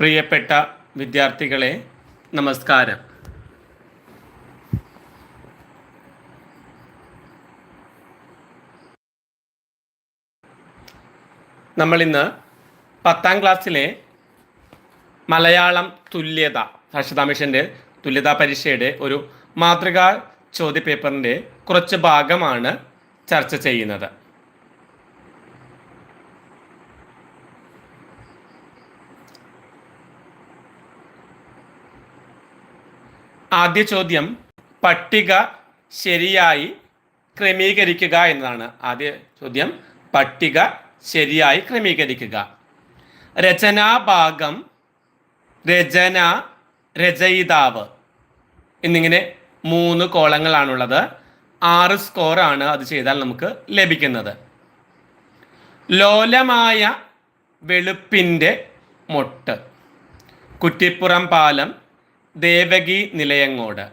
പ്രിയപ്പെട്ട വിദ്യാർത്ഥികളെ നമസ്കാരം. നമ്മളിന്ന് പത്താം ക്ലാസ്സിലെ മലയാളം തുല്യത സാക്ഷരതാ മിഷന്റെ തുല്യതാ പരീക്ഷയുടെ ഒരു മാതൃകാ ചോദ്യപേപ്പറിന്റെ കുറച്ച് ഭാഗമാണ് ചർച്ച ചെയ്യുന്നത്. ആദ്യ ചോദ്യം പട്ടിക ശരിയായി ക്രമീകരിക്കുക എന്നതാണ്. ആദ്യ ചോദ്യം പട്ടിക ശരിയായി ക്രമീകരിക്കുക. രചനാഭാഗം രചന രചയിതാവ് എന്നിങ്ങനെ മൂന്ന് കോളങ്ങളാണുള്ളത്. ആറ് സ്കോറാണ് അത് ചെയ്താൽ നമുക്ക് ലഭിക്കുന്നത്. ലോലമായ വെളുപ്പിന്റെ മൊട്ട് കുറ്റിപ്പുറം പാലം ദേവകി നിലയങ്ങോട്.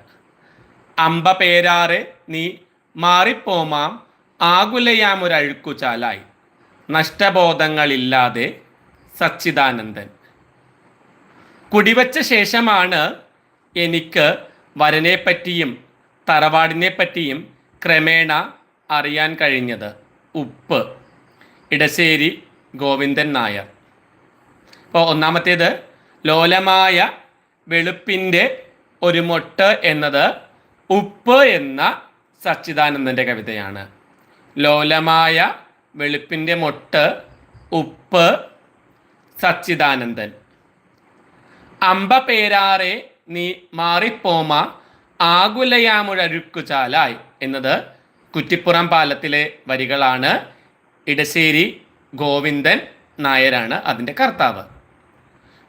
അമ്പ പേരാറെ നീ മാറിപ്പോമാം ആകുലയാമൊരഴുക്കുചാലായി. നഷ്ടബോധങ്ങളില്ലാതെ സച്ചിദാനന്ദൻ. കുടിവച്ച ശേഷമാണ് എനിക്ക് വരനെപ്പറ്റിയും തറവാടിനെപ്പറ്റിയും ക്രമേണ അറിയാൻ കഴിഞ്ഞത്. ഉപ്പ്. ഇടശ്ശേരി ഗോവിന്ദൻ നായർ. അപ്പോൾ ഒന്നാമത്തേത് ലോലമായ വെളുപ്പിന്റെ ഒരു മൊട്ട് എന്നത് ഉപ്പ് എന്ന സച്ചിദാനന്ദന്റെ കവിതയാണ്. ലോലമായ വെളുപ്പിന്റെ മൊട്ട് ഉപ്പ് സച്ചിദാനന്ദൻ. അമ്പ പേരാറെ നീ മാറിപ്പോമ ആകുലയാമുഴരുക്കുചാലായി എന്നത് കുറ്റിപ്പുറം പാലത്തിലെ വരികളാണ്. ഇടശ്ശേരി ഗോവിന്ദൻ നായരാണ് അതിന്റെ കർത്താവ്.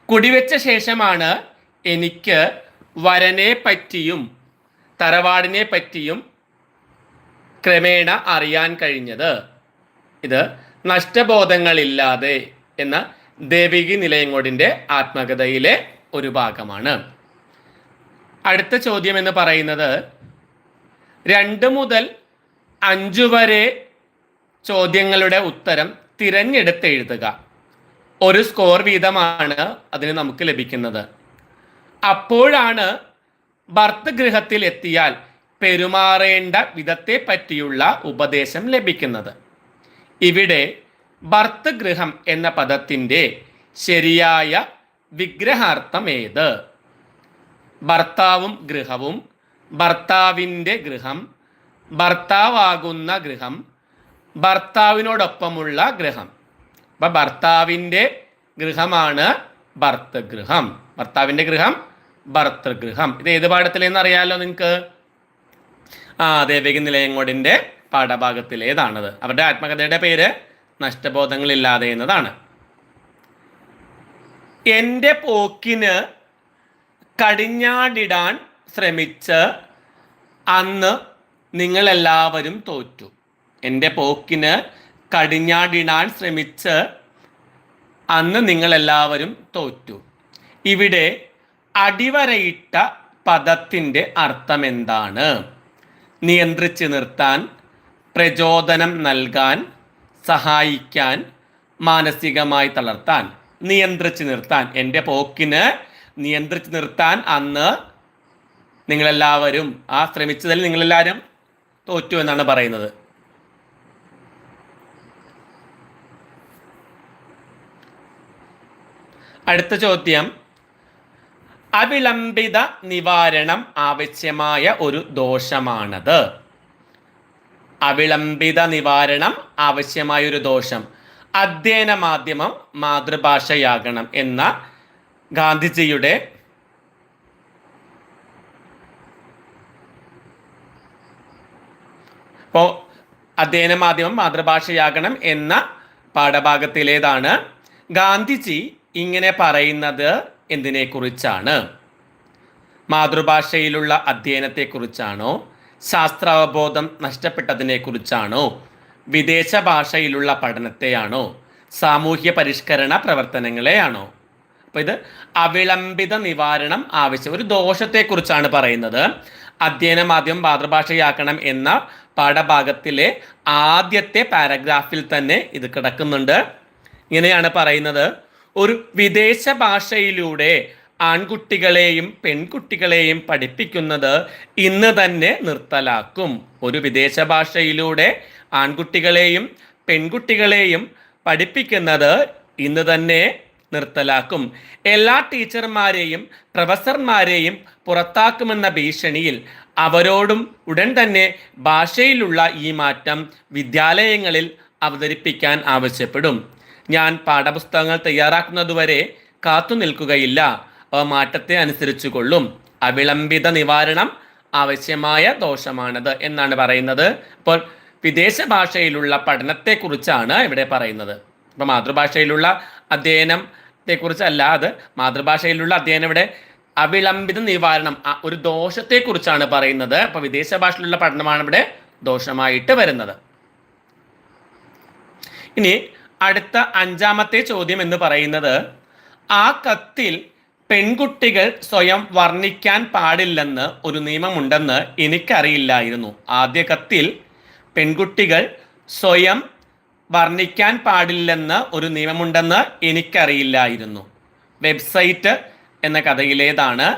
കുടിവെച്ച ശേഷമാണ് എനിക്ക് വരനെ പറ്റിയും തറവാടിനെ പറ്റിയും ക്രമേണ അറിയാൻ കഴിഞ്ഞത്. ഇത് നഷ്ടബോധങ്ങളില്ലാതെ എന്ന ദേവികി നിലയങ്കോടിന്റെ ആത്മകഥയിലെ ഒരു ഭാഗമാണ്. അടുത്ത ചോദ്യം എന്ന് പറയുന്നത് രണ്ട് മുതൽ അഞ്ചു വരെ ചോദ്യങ്ങളുടെ ഉത്തരം തിരഞ്ഞെടുത്ത് എഴുതുക ഒരു സ്കോർ വീതമാണ് അതിന് നമുക്ക് ലഭിക്കുന്നത്. അപ്പോഴാണ് ഭർത്തഗൃഹത്തിൽ എത്തിയാൽ പെരുമാറേണ്ട വിധത്തെ പറ്റിയുള്ള ഉപദേശം ലഭിക്കുന്നത്. ഇവിടെ ഭർത്തഗൃഹം എന്ന പദത്തിന്റെ ശരിയായ വിഗ്രഹാർത്ഥം ഏത്? ഭർത്താവും ഗൃഹവും ഭർത്താവിന്റെ ഗൃഹം ഭർത്താവാകുന്ന ഗൃഹം ഭർത്താവിനോടൊപ്പമുള്ള ഗൃഹം. അപ്പം ഭർത്താവിന്റെ ഗൃഹമാണ് ഭർത്തഗൃഹം. ഭർത്താവിന്റെ ഗൃഹം ഭർത്തൃഗൃഹം. ഇത് ഏത് പാഠത്തിലെന്ന് അറിയാലോ നിങ്ങൾക്ക് ആ ദേവിക നിലയങ്ങോടിന്റെ പാഠഭാഗത്തിലേതാണത് അവരുടെ ആത്മകഥയുടെ പേര് നഷ്ടബോധങ്ങളില്ലാതെ എന്നതാണ്. എന്റെ പോക്കിന് കടിഞ്ഞാടിടാൻ ശ്രമിച്ച് അന്ന് നിങ്ങളെല്ലാവരും തോറ്റു. എന്റെ പോക്കിന് കടിഞ്ഞാടിടാൻ ശ്രമിച്ച് അന്ന് നിങ്ങളെല്ലാവരും തോറ്റു. ഇവിടെ അടിവരയിട്ട പദത്തിന്റെ അർത്ഥം എന്താണ് നിയന്ത്രിച്ച് നിർത്താൻ പ്രചോദനം നൽകാൻ സഹായിക്കാൻ മാനസികമായി തളർത്താൻ. നിയന്ത്രിച്ചു നിർത്താൻ. എന്റെ പോക്കിന് നിയന്ത്രിച്ചു നിർത്താൻ അന്ന് നിങ്ങളെല്ലാവരും ആ ശ്രമിച്ചതിൽ നിങ്ങളെല്ലാവരും തോറ്റു എന്നാണ് പറയുന്നത്. അടുത്ത ചോദ്യം അവിളംബിത നിവാരണം ആവശ്യമായ ഒരു ദോഷമാണത്. അവിളംബിത നിവാരണം ആവശ്യമായ ഒരു ദോഷം. അധ്യയന മാധ്യമം മാതൃഭാഷയാകണം എന്ന ഗാന്ധിജിയുടെ ഇപ്പോൾ അധ്യയന മാധ്യമം മാതൃഭാഷയാകണം എന്ന പാഠഭാഗത്തിലേതാണ് ഗാന്ധിജി ഇങ്ങനെ പറയുന്നത്. എന്തിനെക്കുറിച്ചാണ്? മാതൃഭാഷയിലുള്ള അധ്യയനത്തെക്കുറിച്ചാണോ? ശാസ്ത്രാവബോധം നഷ്ടപ്പെട്ടതിനെക്കുറിച്ചാണോ? വിദേശ ഭാഷയിലുള്ള പഠനത്തെയാണോ? സാമൂഹ്യ പരിഷ്കരണ പ്രവർത്തനങ്ങളെയാണോ? അപ്പോൾ ഇത് അവിളംബിത നിവാരണം ആവശ്യം ഒരു ദോഷത്തെക്കുറിച്ചാണ് പറയുന്നത്. അധ്യയന മാധ്യമം മാതൃഭാഷയാക്കണം എന്ന പാഠഭാഗത്തിലെ ആദ്യത്തെ പാരഗ്രാഫിൽ തന്നെ ഇത് കിടക്കുന്നുണ്ട്. ഇങ്ങനെയാണ് പറയുന്നത്. ഒരു വിദേശ ഭാഷയിലൂടെ ആൺകുട്ടികളെയും പെൺകുട്ടികളെയും പഠിപ്പിക്കുന്നത് ഇന്ന് തന്നെ നിർത്തലാക്കും. ഒരു വിദേശ ഭാഷയിലൂടെ ആൺകുട്ടികളെയും പെൺകുട്ടികളെയും പഠിപ്പിക്കുന്നത് ഇന്ന് തന്നെ നിർത്തലാക്കും. എല്ലാ ടീച്ചർമാരെയും പ്രൊഫസർമാരെയും പുറത്താക്കുമെന്ന ഭീഷണിയിൽ അവരോടും ഉടൻ തന്നെ ഭാഷയിലുള്ള ഈ മാറ്റം വിദ്യാലയങ്ങളിൽ അവതരിപ്പിക്കാൻ ആവശ്യപ്പെടും. ഞാൻ പാഠപുസ്തകങ്ങൾ തയ്യാറാക്കുന്നതുവരെ കാത്തു നിൽക്കുകയില്ല. അവ മാറ്റത്തെ അനുസരിച്ചു കൊള്ളും അവിളംബിത നിവാരണം ആവശ്യമായ ദോഷമാണത് എന്നാണ് പറയുന്നത്. അപ്പോൾ വിദേശ ഭാഷയിലുള്ള പഠനത്തെക്കുറിച്ചാണ് ഇവിടെ പറയുന്നത്. അപ്പോൾ മാതൃഭാഷയിലുള്ള അധ്യയനത്തെക്കുറിച്ചല്ല അത്. മാതൃഭാഷയിലുള്ള അധ്യയനം ഇവിടെ അവിളംബിത നിവാരണം ഒരു ദോഷത്തെക്കുറിച്ചാണ് പറയുന്നത്. അപ്പോൾ വിദേശ ഭാഷയിലുള്ള പഠനമാണ് ഇവിടെ ദോഷമായിട്ട് വരുന്നത്. ഇനി അടുത്ത അഞ്ചാമത്തെ ചോദ്യം എന്ന് പറയുന്നത് ആ കത്തിൽ പെൺകുട്ടികൾ സ്വയം വർണിക്കാൻ പാടില്ലെന്ന് ഒരു നിയമമുണ്ടെന്ന് എനിക്കറിയില്ലായിരുന്നു. ആദ്യ കത്തിൽ പെൺകുട്ടികൾ സ്വയം വർണിക്കാൻ പാടില്ലെന്ന് ഒരു നിയമമുണ്ടെന്ന് എനിക്കറിയില്ലായിരുന്നു. വെബ്സൈറ്റ് എന്ന കഥയിലേതാണ്.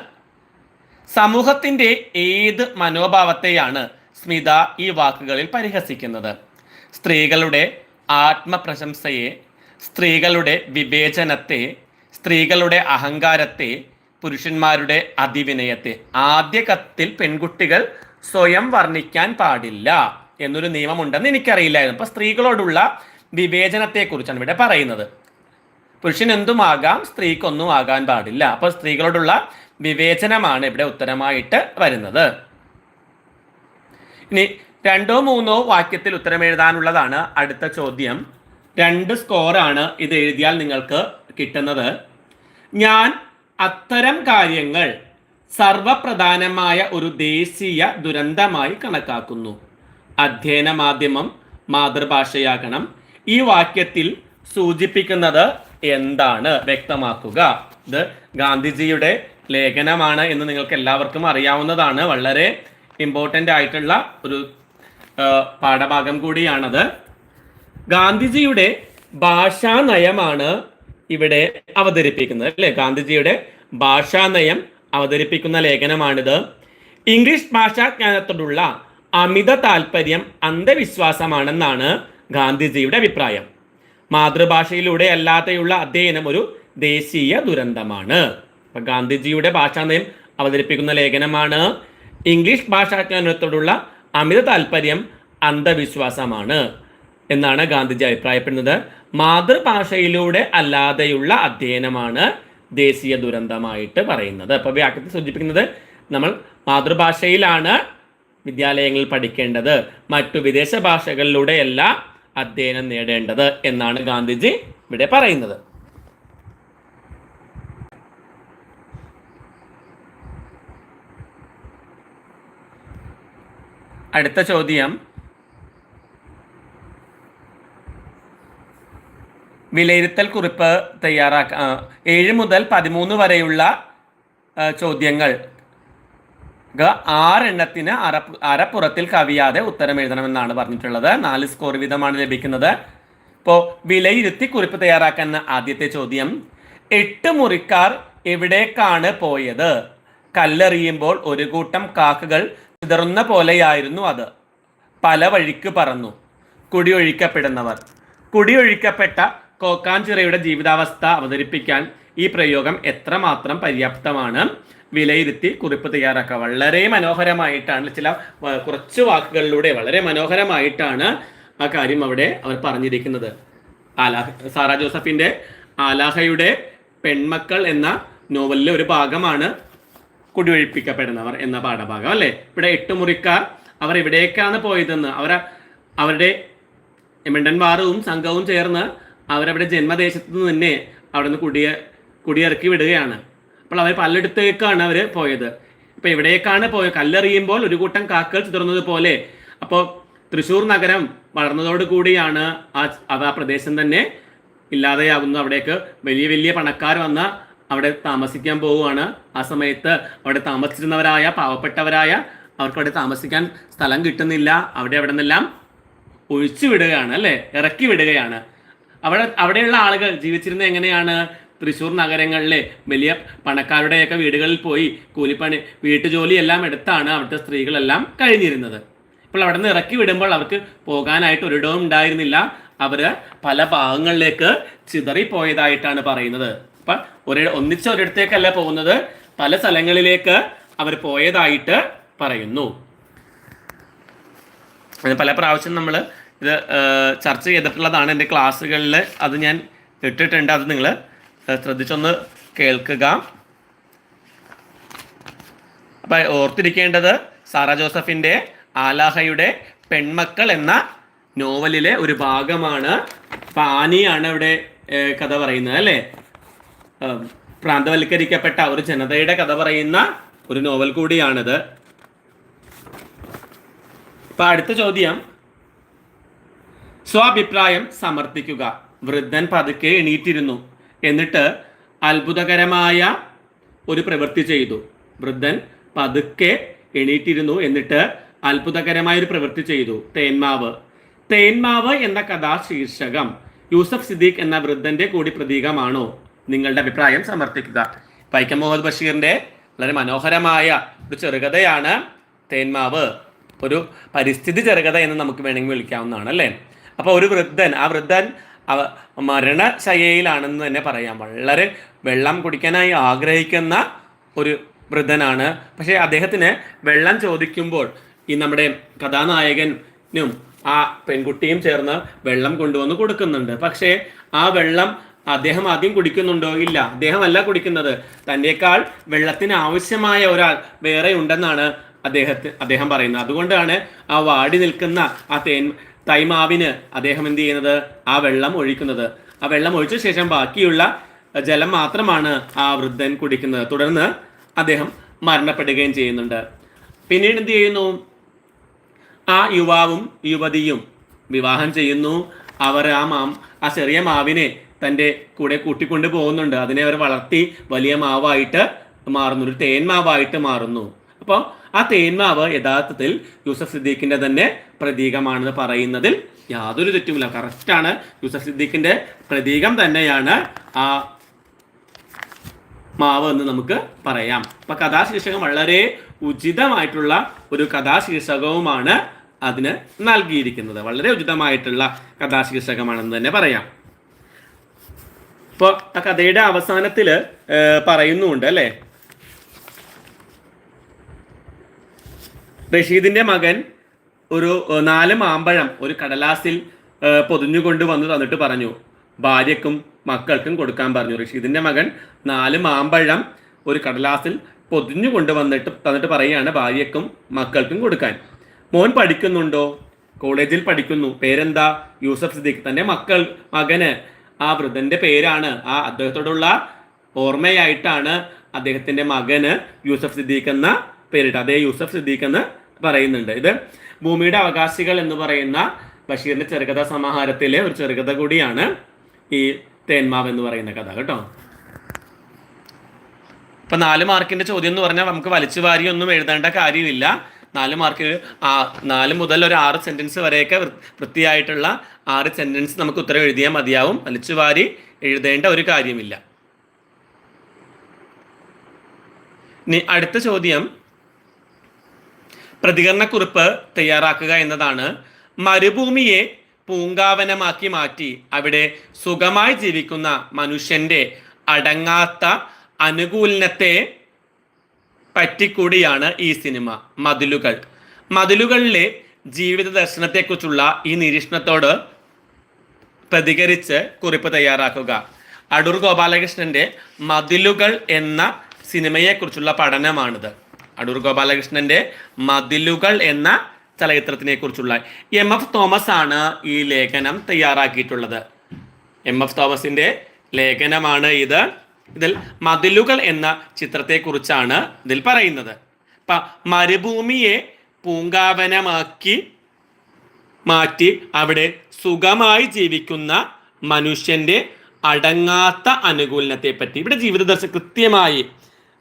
സമൂഹത്തിന്റെ ഏത് മനോഭാവത്തെയാണ് സ്മിത ഈ വാക്കുകളിൽ പരിഹസിക്കുന്നത്? സ്ത്രീകളുടെ ആത്മപ്രശംസയെ സ്ത്രീകളുടെ വിവേചനത്തെ സ്ത്രീകളുടെ അഹങ്കാരത്തെ പുരുഷന്മാരുടെ അതിവിനയത്തെ. ആദ്യ കത്തിൽ പെൺകുട്ടികൾ സ്വയം വർണിക്കാൻ പാടില്ല എന്നൊരു നിയമമുണ്ടെന്ന് എനിക്കറിയില്ലായിരുന്നു. അപ്പൊ സ്ത്രീകളോടുള്ള വിവേചനത്തെക്കുറിച്ചാണ് ഇവിടെ പറയുന്നത്. പുരുഷൻ എന്തുമാകാം സ്ത്രീക്കൊന്നും ആകാൻ പാടില്ല. അപ്പൊ സ്ത്രീകളോടുള്ള വിവേചനമാണ് ഇവിടെ ഉത്തരമായിട്ട് വരുന്നത്. ഇനി രണ്ടോ മൂന്നോ വാക്യത്തിൽ ഉത്തരം എഴുതാനുള്ളതാണ് അടുത്ത ചോദ്യം. രണ്ട് സ്കോറാണ് ഇത് എഴുതിയാൽ നിങ്ങൾക്ക് കിട്ടുന്നത്. ഞാൻ അത്തരം കാര്യങ്ങൾ സർവപ്രധാനമായ ഒരു ദേശീയ ദുരന്തമായി കണക്കാക്കുന്നു. അധ്യയന മാധ്യമം മാതൃഭാഷയാകണം. ഈ വാക്യത്തിൽ സൂചിപ്പിക്കുന്നത് എന്താണ്? വ്യക്തമാക്കുക. ഇത് ഗാന്ധിജിയുടെ ലേഖനമാണ് എന്ന് നിങ്ങൾക്ക് എല്ലാവർക്കും അറിയാവുന്നതാണ്. വളരെ ഇമ്പോർട്ടന്റ് ആയിട്ടുള്ള ഒരു പാഠഭാഗം കൂടിയാണത്. ഗാന്ധിജിയുടെ ഭാഷാ നയമാണ് ഇവിടെ അവതരിപ്പിക്കുന്നത് അല്ലെ? ഗാന്ധിജിയുടെ ഭാഷാ നയം അവതരിപ്പിക്കുന്ന ലേഖനമാണിത്. ഇംഗ്ലീഷ് ഭാഷാജ്ഞാനത്തോടുള്ള അമിത താല്പര്യം അന്ധവിശ്വാസമാണെന്നാണ് ഗാന്ധിജിയുടെ അഭിപ്രായം. മാതൃഭാഷയിലൂടെ അല്ലാതെയുള്ള അധ്യയനം ഒരു ദേശീയ ദുരന്തമാണ്. അപ്പൊ ഗാന്ധിജിയുടെ ഭാഷാ നയം അവതരിപ്പിക്കുന്ന ലേഖനമാണ്. ഇംഗ്ലീഷ് ഭാഷാജ്ഞാനത്തോടുള്ള അമിത താല്പര്യം അന്ധവിശ്വാസമാണ് എന്നാണ് ഗാന്ധിജി അഭിപ്രായപ്പെടുന്നത്. മാതൃഭാഷയിലൂടെ അല്ലാതെയുള്ള അധ്യയനമാണ് ദേശീയ ദുരന്തമായിട്ട് പറയുന്നത്. അപ്പോൾ വ്യാഖ്യത്തിൽ സൂചിപ്പിക്കുന്നത് നമ്മൾ മാതൃഭാഷയിലാണ് വിദ്യാലയങ്ങളിൽ പഠിക്കേണ്ടത്. മറ്റു വിദേശ ഭാഷകളിലൂടെയല്ല അധ്യയനം നേടേണ്ടത് എന്നാണ് ഗാന്ധിജി ഇവിടെ പറയുന്നത്. അടുത്ത ചോദ്യം. വിലയിരുത്തൽ കുറിപ്പ് തയ്യാറാക്ക ഏഴ് മുതൽ പതിമൂന്ന് വരെയുള്ള ചോദ്യങ്ങൾ. ആറെണ്ണത്തിന് അര അരപ്പുറത്തിൽ കവിയാതെ ഉത്തരം എഴുതണമെന്നാണ് പറഞ്ഞിട്ടുള്ളത്. നാല് സ്കോർ വീതമാണ് ലഭിക്കുന്നത്. ഇപ്പോൾ വിലയിരുത്തി കുറിപ്പ് തയ്യാറാക്കുന്ന ആദ്യത്തെ ചോദ്യം. എട്ട് മുറിക്കാർ എവിടേക്കാണ് പോയത്? കല്ലെറിയുമ്പോൾ ഒരു കൂട്ടം കാക്കകൾ ചിതറുന്ന പോലെയായിരുന്നു അത്. പല വഴിക്ക് പറന്നു. കുടിയൊഴിക്കപ്പെടുന്നവർ. കുടിയൊഴിക്കപ്പെട്ട കോക്കാഞ്ചിറയുടെ ജീവിതാവസ്ഥ അവതരിപ്പിക്കാൻ ഈ പ്രയോഗം എത്രമാത്രം പര്യാപ്തമാണ്? വിലയിരുത്തി കുറിപ്പ് തയ്യാറാക്കുക. വളരെ മനോഹരമായിട്ടാണ് ചില കുറച്ച് വാക്കുകളിലൂടെ വളരെ മനോഹരമായിട്ടാണ് ആ കാര്യം അവിടെ അവർ പറഞ്ഞിരിക്കുന്നത്. ആലാഹ സാറാ ജോസഫിന്റെ ആലാഹയുടെ പെൺമക്കൾ എന്ന നോവലിലെ ഒരു ഭാഗമാണ് കുടിയൊഴിപ്പിക്കപ്പെടുന്നവർ എന്ന പാഠഭാഗം അല്ലേ? ഇവിടെ എട്ട് മുറിക്കാർ അവർ എവിടേക്കാണ് പോയതെന്ന്. അവർ അവരുടെ എമിണ്ടൻ വാറും സംഘവും ചേർന്ന് അവരവിടെ ജന്മദേശത്ത് തന്നെ അവിടെ നിന്ന് കുടിയ കുടിയിറക്കി വിടുകയാണ്. അപ്പോൾ അവർ പലയിടത്തേക്കാണ് അവർ പോയത്. ഇപ്പൊ എവിടേക്കാണ് പോയത് കല്ലെറിയുമ്പോൾ ഒരു കൂട്ടം കാക്കൾ ചിതറുന്നത് പോലെ. അപ്പോൾ തൃശ്ശൂർ നഗരം വളർന്നതോട് കൂടിയാണ് ആ അത് ആ പ്രദേശം തന്നെ ഇല്ലാതെയാകുന്നു അവിടേക്ക് വലിയ വലിയ പണക്കാർ വന്ന് അവിടെ താമസിക്കാൻ പോവുകയാണ്. ആ സമയത്ത് അവിടെ താമസിച്ചിരുന്നവരായ പാവപ്പെട്ടവരായ അവർക്ക് അവിടെ താമസിക്കാൻ സ്ഥലം കിട്ടുന്നില്ല. അവിടെ അവിടെ നിന്നെല്ലാം ഒഴിച്ചു വിടുകയാണ് അല്ലേ? ഇറക്കി വിടുകയാണ്. അവിടെ അവിടെയുള്ള ആളുകൾ ജീവിച്ചിരുന്നത് എങ്ങനെയാണ്? തൃശ്ശൂർ നഗരങ്ങളിലെ വലിയ പണക്കാരുടെയൊക്കെ വീടുകളിൽ പോയി കൂലിപ്പണി വീട്ടുജോലി എല്ലാം എടുത്താണ് അവിടുത്തെ സ്ത്രീകളെല്ലാം കഴിഞ്ഞിരുന്നത്. ഇപ്പോൾ അവിടെ നിന്ന് ഇറക്കി വിടുമ്പോൾ അവർക്ക് പോകാനായിട്ട് ഒരിടവും ഉണ്ടായിരുന്നില്ല. അവർ പല ഭാഗങ്ങളിലേക്ക് ചിതറിപ്പോയതായിട്ടാണ് പറയുന്നത്. അപ്പം ഒരേ ഒന്നിച്ച ഒരിടത്തേക്കല്ല പോകുന്നത്. പല സ്ഥലങ്ങളിലേക്ക് അവർ പോയതായിട്ട് പറയുന്നു. പല പ്രാവശ്യം നമ്മൾ ഇത് ചർച്ച ചെയ്തിട്ടുള്ളതാണ് എന്റെ ക്ലാസ്സുകളിൽ അത് ഞാൻ ഇട്ടിട്ടുണ്ട്. അത് നിങ്ങൾ ശ്രദ്ധിച്ചൊന്ന് കേൾക്കുക. അപ്പം ഓർത്തിരിക്കേണ്ടത് സാറ ജോസഫിന്റെ ആലാഹയുടെ പെൺമക്കൾ എന്ന നോവലിലെ ഒരു ഭാഗമാണ്. പാനിയാണ് ഇവിടെ കഥ പറയുന്നത് അല്ലേ? പ്രാന്തവൽക്കരിക്കപ്പെട്ട ഒരു ജനതയുടെ കഥ പറയുന്ന ഒരു നോവൽ കൂടിയാണിത്. ഇപ്പൊ അടുത്ത ചോദ്യം. സ്വാഭിപ്രായം സമർപ്പിക്കുക വൃദ്ധൻ പതുക്കെ എണീറ്റിരുന്നു. എന്നിട്ട് അത്ഭുതകരമായ ഒരു പ്രവൃത്തി ചെയ്തു. വൃദ്ധൻ പതുക്കെ എണീറ്റിരുന്നു. എന്നിട്ട് അത്ഭുതകരമായ ഒരു പ്രവൃത്തി ചെയ്തു. തേന്മാവ്. തേന്മാവ് എന്ന കഥാശീർഷകം യൂസഫ് സിദ്ദീഖ് എന്ന വൃദ്ധന്റെ കൂടി പ്രതീകമാണോ? നിങ്ങളുടെ അഭിപ്രായം സമർപ്പിക്കുക വൈക്കം മുഹമ്മദ് ബഷീറിന്റെ വളരെ മനോഹരമായ ഒരു ചെറുകഥയാണ് തേന്മാവ്. ഒരു പരിസ്ഥിതി ചെറുകഥ എന്ന് നമുക്ക് വേണമെങ്കിൽ വിളിക്കാവുന്നതാണ് അല്ലേ? അപ്പോൾ ഒരു വൃദ്ധൻ ആ വൃദ്ധൻ മരണശയയിലാണെന്ന് തന്നെ പറയാം. വളരെ വെള്ളം കുടിക്കാനായി ആഗ്രഹിക്കുന്ന ഒരു വൃദ്ധനാണ്. പക്ഷേ അദ്ദേഹത്തിന് വെള്ളം ചോദിക്കുമ്പോൾ ഈ നമ്മുടെ കഥാനായകനും ആ പെൺകുട്ടിയും ചേർന്ന് വെള്ളം കൊണ്ടുവന്ന് കൊടുക്കുന്നുണ്ട്. പക്ഷേ ആ വെള്ളം അദ്ദേഹം ആദ്യം കുടിക്കുന്നുണ്ടോ? ഇല്ല. അദ്ദേഹം അദ്ദേഹമല്ല കുടിക്കുന്നത്. തന്നേക്കാൾ വെള്ളത്തിന് ആവശ്യമായ ഒരാൾ വേറെ ഉണ്ടെന്നാണ് അദ്ദേഹത്തെ അദ്ദേഹം പറയുന്നത്. അതുകൊണ്ടാണ് ആ വാടി നിൽക്കുന്ന ആ തേൻ തൈമാവിന് അദ്ദേഹം എന്ത് ചെയ്യുന്നത്? ആ വെള്ളം ഒഴിക്കുന്നത്. ആ വെള്ളം ഒഴിച്ച ശേഷം ബാക്കിയുള്ള ജലം മാത്രമാണ് ആ വൃദ്ധൻ കുടിക്കുന്നത്. തുടർന്ന് അദ്ദേഹം മരണപ്പെടുകയും ചെയ്യുന്നുണ്ട്. പിന്നീട് എന്ത് ചെയ്യുന്നു? ആ യുവാവും യുവതിയും വിവാഹം ചെയ്യുന്നു. അവർ ആ മാം ആ ചെറിയ മാവിനെ തന്റെ കൂടെ കൂട്ടിക്കൊണ്ട് പോകുന്നുണ്ട്. അതിനെ അവർ വളർത്തി വലിയ മാവായിട്ട് മാറുന്നു. ഒരു തേന്മാവായിട്ട് മാറുന്നു. അപ്പോൾ ആ തേന്മാവ് യഥാർത്ഥത്തിൽ യൂസഫ് സിദ്ദീഖിന്റെ തന്നെ പ്രതീകമാണെന്ന് പറയുന്നതിൽ യാതൊരു തെറ്റുമില്ല. കറക്റ്റാണ് യൂസഫ് സിദ്ദീഖിന്റെ പ്രതീകം തന്നെയാണ് ആ മാവ് എന്ന് നമുക്ക് പറയാം. അപ്പൊ കഥാശീർഷകം വളരെ ഉചിതമായിട്ടുള്ള ഒരു കഥാശീർഷകവുമാണ് അതിന് നൽകിയിരിക്കുന്നത്. വളരെ ഉചിതമായിട്ടുള്ള കഥാശീർഷകമാണെന്ന് തന്നെ പറയാം. ഇപ്പോൾ ആ കഥയുടെ അവസാനത്തിൽ പറയുന്നുണ്ട് അല്ലേ? റഷീദിന്റെ മകൻ ഒരു നാല് മാമ്പഴം ഒരു കടലാസിൽ പൊതിഞ്ഞുകൊണ്ട് വന്ന് തന്നിട്ട് പറഞ്ഞു. ഭാര്യക്കും മക്കൾക്കും കൊടുക്കാൻ പറഞ്ഞു. റഷീദിന്റെ മകൻ നാല് മാമ്പഴം ഒരു കടലാസിൽ പൊതിഞ്ഞു കൊണ്ടുവന്നിട്ട് തന്നിട്ട് പറയുകയാണ് ഭാര്യക്കും മക്കൾക്കും കൊടുക്കാൻ. മോൻ പഠിക്കുന്നുണ്ടോ? കോളേജിൽ പഠിക്കുന്നു. പേരെന്താ? യൂസഫ് സിദ്ദീഖ്. തന്റെ മക്കൾ മകന് ആ വൃദ്ധന്റെ പേരാണ്. ആ അദ്ദേഹത്തോടുള്ള ഓർമ്മയായിട്ടാണ് അദ്ദേഹത്തിന്റെ മകന് യൂസഫ് സിദ്ദീഖ് എന്ന പേരിട്ട് അതേ യൂസഫ് സിദ്ദീഖ് എന്ന് പറയുന്നുണ്ട്. ഇത് ഭൂമിയുടെ അവകാശികൾ എന്ന് പറയുന്ന ബഷീറിന്റെ ചെറുകഥാ സമാഹാരത്തിലെ ഒരു ചെറുകഥ കൂടിയാണ് ഈ തേന്മാവ് എന്ന് പറയുന്ന കഥ. കേട്ടോ? ഇപ്പൊ നാല് മാർക്കിന്റെ ചോദ്യം എന്ന് പറഞ്ഞാൽ നമുക്ക് വലിച്ചു വാരി ഒന്നും എഴുതേണ്ട കാര്യമില്ല. നാല് മാർക്കിൽ നാല് മുതൽ ഒരു ആറ് സെന്റൻസ് വരെയൊക്കെ വൃത്തിയായിട്ടുള്ള ആറ് സെന്റൻസ് നമുക്ക് ഉത്തരം എഴുതിയാൽ മതിയാവും. വലിച്ചു വാരി എഴുതേണ്ട ഒരു കാര്യമില്ല. ഇനി അടുത്ത ചോദ്യം. പ്രതികരണക്കുറിപ്പ് തയ്യാറാക്കുക എന്നതാണ്. മരുഭൂമിയെ പൂങ്കാവനമാക്കി മാറ്റി അവിടെ സുഖമായി ജീവിക്കുന്ന മനുഷ്യന്റെ അടങ്ങാത്ത അനുകൂലനത്തെ പറ്റിക്കൂടിയാണ് ഈ സിനിമ മതിലുകൾ. മതിലുകളിലെ ജീവിത ദർശനത്തെക്കുറിച്ചുള്ള ഈ നിരീക്ഷണത്തോട് പ്രതികരിച്ച് കുറിപ്പ് തയ്യാറാക്കുക. അടൂർ ഗോപാലകൃഷ്ണന്റെ മതിലുകൾ എന്ന സിനിമയെക്കുറിച്ചുള്ള പഠനമാണിത്. അടൂർ ഗോപാലകൃഷ്ണന്റെ മതിലുകൾ എന്ന ചലച്ചിത്രത്തിനെ കുറിച്ചുള്ള എം എഫ് തോമസ് ആണ് ഈ ലേഖനം തയ്യാറാക്കിയിട്ടുള്ളത്. എം എഫ് തോമസിന്റെ ലേഖനമാണ് ഇത്. ഇതിൽ മതിലുകൾ എന്ന ചിത്രത്തെക്കുറിച്ചാണ് ഇതിൽ പറയുന്നത്. മരുഭൂമിയെ പൂങ്കാവനമാക്കി മാറ്റി അവിടെ സുഖമായി ജീവിക്കുന്ന മനുഷ്യന്റെ അടങ്ങാത്ത അനുകൂലനത്തെ പറ്റി ഇവിടെ ജീവിത ദർശനം കൃത്യമായി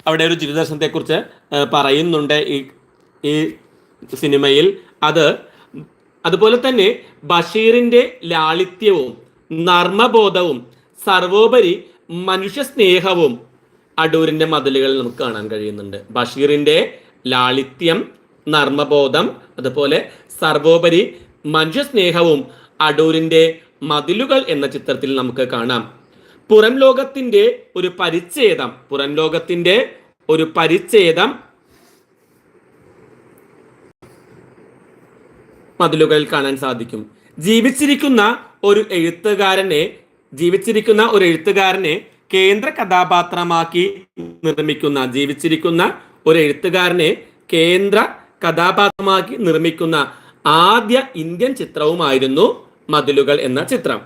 അവിടെ ഒരു ജീവിതദർശനത്തെക്കുറിച്ച് പറയുന്നുണ്ട് ഈ ഈ സിനിമയിൽ. അത് അതുപോലെ തന്നെ ബഷീറിന്റെ ലാളിത്യവും നർമ്മബോധവും സർവോപരി മനുഷ്യ സ്നേഹവും അടൂരിന്റെ മതിലുകളിൽ നമുക്ക് കാണാൻ കഴിയുന്നുണ്ട്. ബഷീറിന്റെ ലാളിത്യം നർമ്മബോധം അതുപോലെ സർവോപരി മനുഷ്യ സ്നേഹവും അടൂരിന്റെ മതിലുകൾ എന്ന ചിത്രത്തിൽ നമുക്ക് കാണാം. പുറം ലോകത്തിന്റെ ഒരു പരിച്ഛേദം പുറം ലോകത്തിന്റെ ഒരു പരിച്ഛേദം മതിലുകളിൽ കാണാൻ സാധിക്കും. ജീവിച്ചിരിക്കുന്ന ഒരു എഴുത്തുകാരനെ ജീവിച്ചിരിക്കുന്ന ഒരു എഴുത്തുകാരനെ കേന്ദ്ര കഥാപാത്രമാക്കി നിർമ്മിക്കുന്ന ജീവിച്ചിരിക്കുന്ന ഒരു എഴുത്തുകാരനെ കേന്ദ്ര കഥാപാത്രമാക്കി നിർമ്മിക്കുന്ന ആദ്യ ഇന്ത്യൻ ചിത്രവുമായിരുന്നു മതിലുകൾ എന്ന ചിത്രം.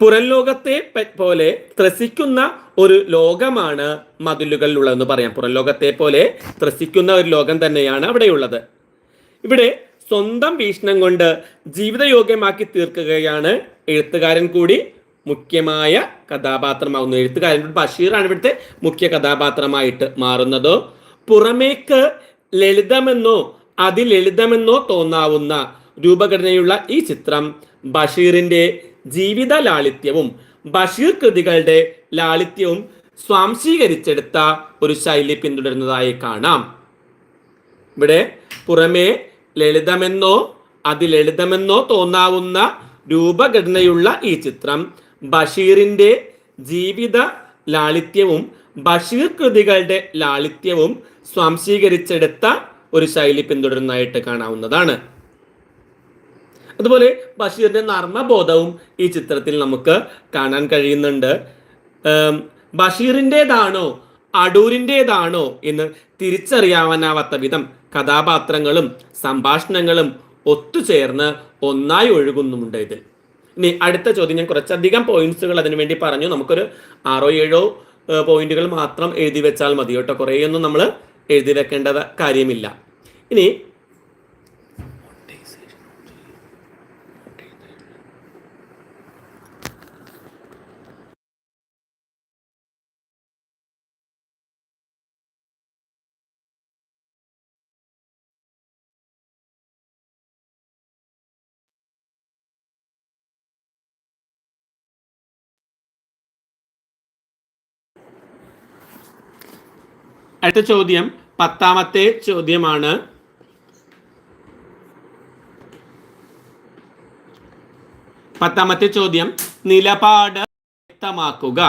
പുറം ലോകത്തെ പോലെ ത്രസിക്കുന്ന ഒരു ലോകമാണ് മതിലുകളിലുള്ളതെന്ന് പറയാം. പുറം ലോകത്തെ പോലെ ത്രസിക്കുന്ന ഒരു ലോകം തന്നെയാണ് അവിടെയുള്ളത്. ഇവിടെ സ്വന്തം വീക്ഷണം കൊണ്ട് ജീവിതയോഗ്യമാക്കി തീർക്കുകയാണ് എഴുത്തുകാരൻ കൂടി. മുഖ്യമായ കഥാപാത്രമാകുന്നു എഴുത്തുകാരൻ ബഷീറാണ് ഇവിടുത്തെ മുഖ്യ കഥാപാത്രമായിട്ട് മാറുന്നത്. പുറമേക്ക് ലളിതമെന്നോ അതിലളിതമെന്നോ തോന്നാവുന്ന രൂപഘടനയുള്ള ഈ ചിത്രം ബഷീറിന്റെ ജീവിത ലാളിത്യവും ബഷീർ കൃതികളുടെ ലാളിത്യവും സ്വാംശീകരിച്ചെടുത്ത ഒരു ശൈലി പിന്തുടരുന്നതായി കാണാം. ഇവിടെ പുറമേ ലളിതമെന്നോ അതിലളിതമെന്നോ തോന്നാവുന്ന രൂപഘടനയുള്ള ഈ ചിത്രം. ബഷീറിന്റെ ജീവിത ലാളിത്യവും ബഷീർ കൃതികളുടെ ലാളിത്യവും സ്വാംശീകരിച്ചെടുത്ത ഒരു ശൈലി പിന്തുടരുന്നതായിട്ട് കാണാവുന്നതാണ്. അതുപോലെ ബഷീറിന്റെ നർമ്മബോധവും ഈ ചിത്രത്തിൽ നമുക്ക് കാണാൻ കഴിയുന്നുണ്ട്. ബഷീറിന്റെതാണോ അടൂരിന്റെതാണോ എന്ന് തിരിച്ചറിയാവാനാവാത്ത വിധം കഥാപാത്രങ്ങളും സംഭാഷണങ്ങളും ഒത്തുചേർന്ന് ഒന്നായി ഒഴുകുന്നുമുണ്ട് ഇതിൽ. ഇനി അടുത്ത ചോദ്യം ഞാൻ കുറച്ചധികം പോയിന്റ്സുകൾ അതിനുവേണ്ടി പറഞ്ഞു. നമുക്കൊരു ആറോ ഏഴോ പോയിന്റുകൾ മാത്രം എഴുതി വെച്ചാൽ മതി കേട്ടോ. കുറേയൊന്നും നമ്മൾ എഴുതി വെക്കേണ്ട കാര്യമില്ല. ഇനി അടുത്ത ചോദ്യം പത്താമത്തെ ചോദ്യമാണ്. പത്താമത്തെ ചോദ്യം നിലപാട് വ്യക്തമാക്കുക.